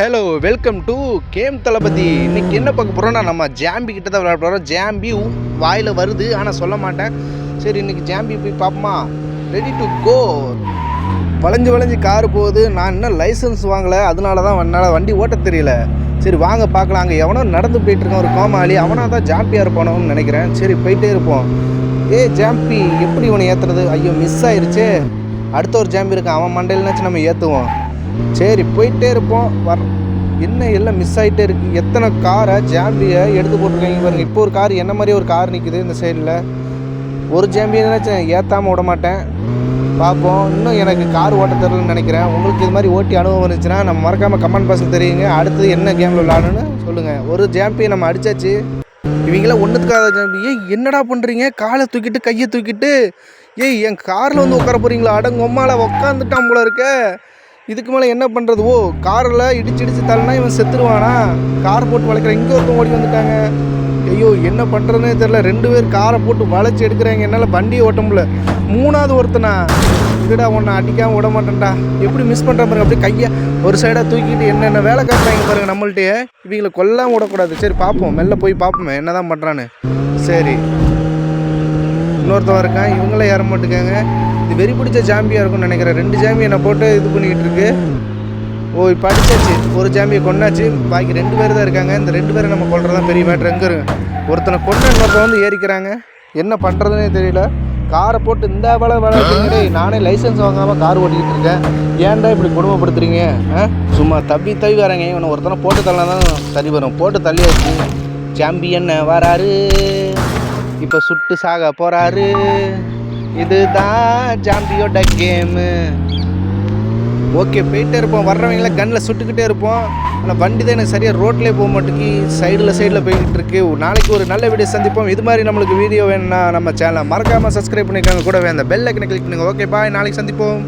Hello welcome to game Thalapathy. இன்னைக்கு என்ன பார்க்க போகிறோம்னா நம்ம ஜாம்பி கிட்ட தான் விளையாட போகிறோம் ஜாம்பி வாயில் வருது ஆனால் சொல்ல மாட்டேன். சரி இன்னைக்கு ஜாம்பி போய் பார்ப்போமா? ரெடி டு கோ வளைஞ்சு வளைஞ்சு கார் போகுது. நான் இன்னும் லைசன்ஸ் வாங்கலை. அதனால தான் என்னால் வண்டி ஓட்ட தெரியல. சரி வாங்க பார்க்கலாம். அங்கே எவனோ நடந்து போயிட்டுருக்கான் ஒரு கோமாளி. அவனாக தான் ஜாம்பியாக இருப்பானோன்னு நினைக்கிறேன். சரி போயிட்டே இருப்போம். ஏ ஜாம்பி எப்படி இவனை ஏற்றுறது ஐயோ மிஸ் ஆயிடுச்சு அடுத்த ஒரு ஜாம்பி இருக்கான் அவன் மண்டையில்னாச்சும் நம்ம ஏற்றுவோம் சரி போயிட்டே இருப்போம். வர் என்ன எல்லாம் மிஸ் ஆகிட்டே இருக்குது எத்தனை காரை ஜாம்பியை எடுத்து போட்டிருக்காங்க. பாருங்கள் இப்போ ஒரு கார் என்ன மாதிரி ஒரு கார் நிற்குது இந்த சைடில் ஒரு ஜாம்பியனாச்சும் ஏற்றாமல் விட மாட்டேன். பார்ப்போம். இன்னும் எனக்கு கார் ஓட்ட தெரிலன்னு நினைக்கிறேன். உங்களுக்கு இது மாதிரி ஓட்டி அனுபவம் இருந்துச்சுன்னா நம்ம மறக்காமல் கமெண்ட் பாக்ஸில் தெரியுங்க. அடுத்தது என்ன கேமில் விளாடணும்னு சொல்லுங்கள் ஒரு ஜாம்பியை நம்ம அடித்தாச்சு இவங்களாம் ஒன்றுத்துக்காத ஜாம்பி ஏய் என்னடா பண்ணுறீங்க காலை தூக்கிட்டு கையை தூக்கிட்டு. ஏய் என் காரில் வந்து உட்கார போகிறீங்களா அடங்க உம்மால உட்காந்துட்டான் போல இருக்க. இதுக்கு மேலே என்ன பண்ணுறது ஓ காரில் இடிச்சு இடிச்சு தள்ளினா இவன் செத்துருவானா? கார் போட்டு வளைக்கிற இங்கே ஒருத்தன் ஓடி வந்துட்டாங்க. ஐயோ என்ன பண்ணுறதுனே தெரில ரெண்டு பேர் காரை போட்டு வளைச்சி எடுக்கிறாங்க. என்னால் வண்டியை ஓட்ட முடியல. மூணாவது ஒருத்தனா இதுடா உன்னை அடிக்காமல் விட மாட்டேன்டா. எப்படி மிஸ் பண்ணுற பாருங்க. அப்படியே கையை ஒரு சைடாக தூக்கிட்டு என்னென்ன வேலை காட்டுறாங்க பாருங்க நம்மள்ட்டே இவங்களை கொல்லாம விடக்கூடாது. சரி பார்ப்போம் மெல்ல போய் பார்ப்போமே என்ன தான் பண்ணுறான்னு சரி. இன்னொருத்தவன் இருக்கான் இவங்கள ஏற மாட்டேங்காங்க. இது வெறி பிடிச்ச ஜாம்பியாக இருக்கும்னு நினைக்கிறேன். ரெண்டு ஜாம்பி என்னை போட்டு இது பண்ணிக்கிட்டு இருக்கு. ஓ இப்போ அடிச்சாச்சு. ஒரு ஜாம்பியை கொண்டாச்சு பாக்கி ரெண்டு பேர் தான் இருக்காங்க. இந்த ரெண்டு பேரை நம்ம கொள்றதான் பெரிய மேட்ரு எங்கே இருக்கு ஒருத்தனை கொண்டு இன்னொருத்தன் வந்து ஏறிக்கிறாங்க. என்ன பண்ணுறதுனே தெரியல. காரை போட்டு இந்த வேலை வேலை நானே லைசன்ஸ் வாங்காமல் கார் ஓட்டிக்கிட்டு இருக்கேன். ஏன்டா இப்படி குடும்பப்படுத்துறீங்க ஆ? சும்மா தப்பி தவி வராங்க. இவனை ஒருத்தனை போட்டு தள்ளனா தான் தள்ளி வரும். போட்டு தள்ளியாச்சு. ஜாம்பி என்ன வராரு. இப்போ சுட்டு சாக போகிறாரு இதுதான் ஜாம்பியோட கேமு. ஓகே போயிட்டே இருப்போம். வர்றவங்கள கண்ணில் சுட்டுக்கிட்டே இருப்போம். ஆனால் வண்டி தான் எனக்கு சரியாக ரோட்லேயே போக மாட்டேங்கி சைடில் சைடில் போய்கிட்டு இருக்கு. நாளைக்கு ஒரு நல்ல வீடியோ சந்திப்போம். இது மாதிரி நம்மளுக்கு வீடியோ வேணும்னா நம்ம சேனலை மறக்காமல் சப்ஸ்கிரைப் கூட கூடவே அந்த பெல் ஐக்கனை கிளிக் பண்ணுங்கள் ஓகே பாய் நாளைக்கு சந்திப்போம்.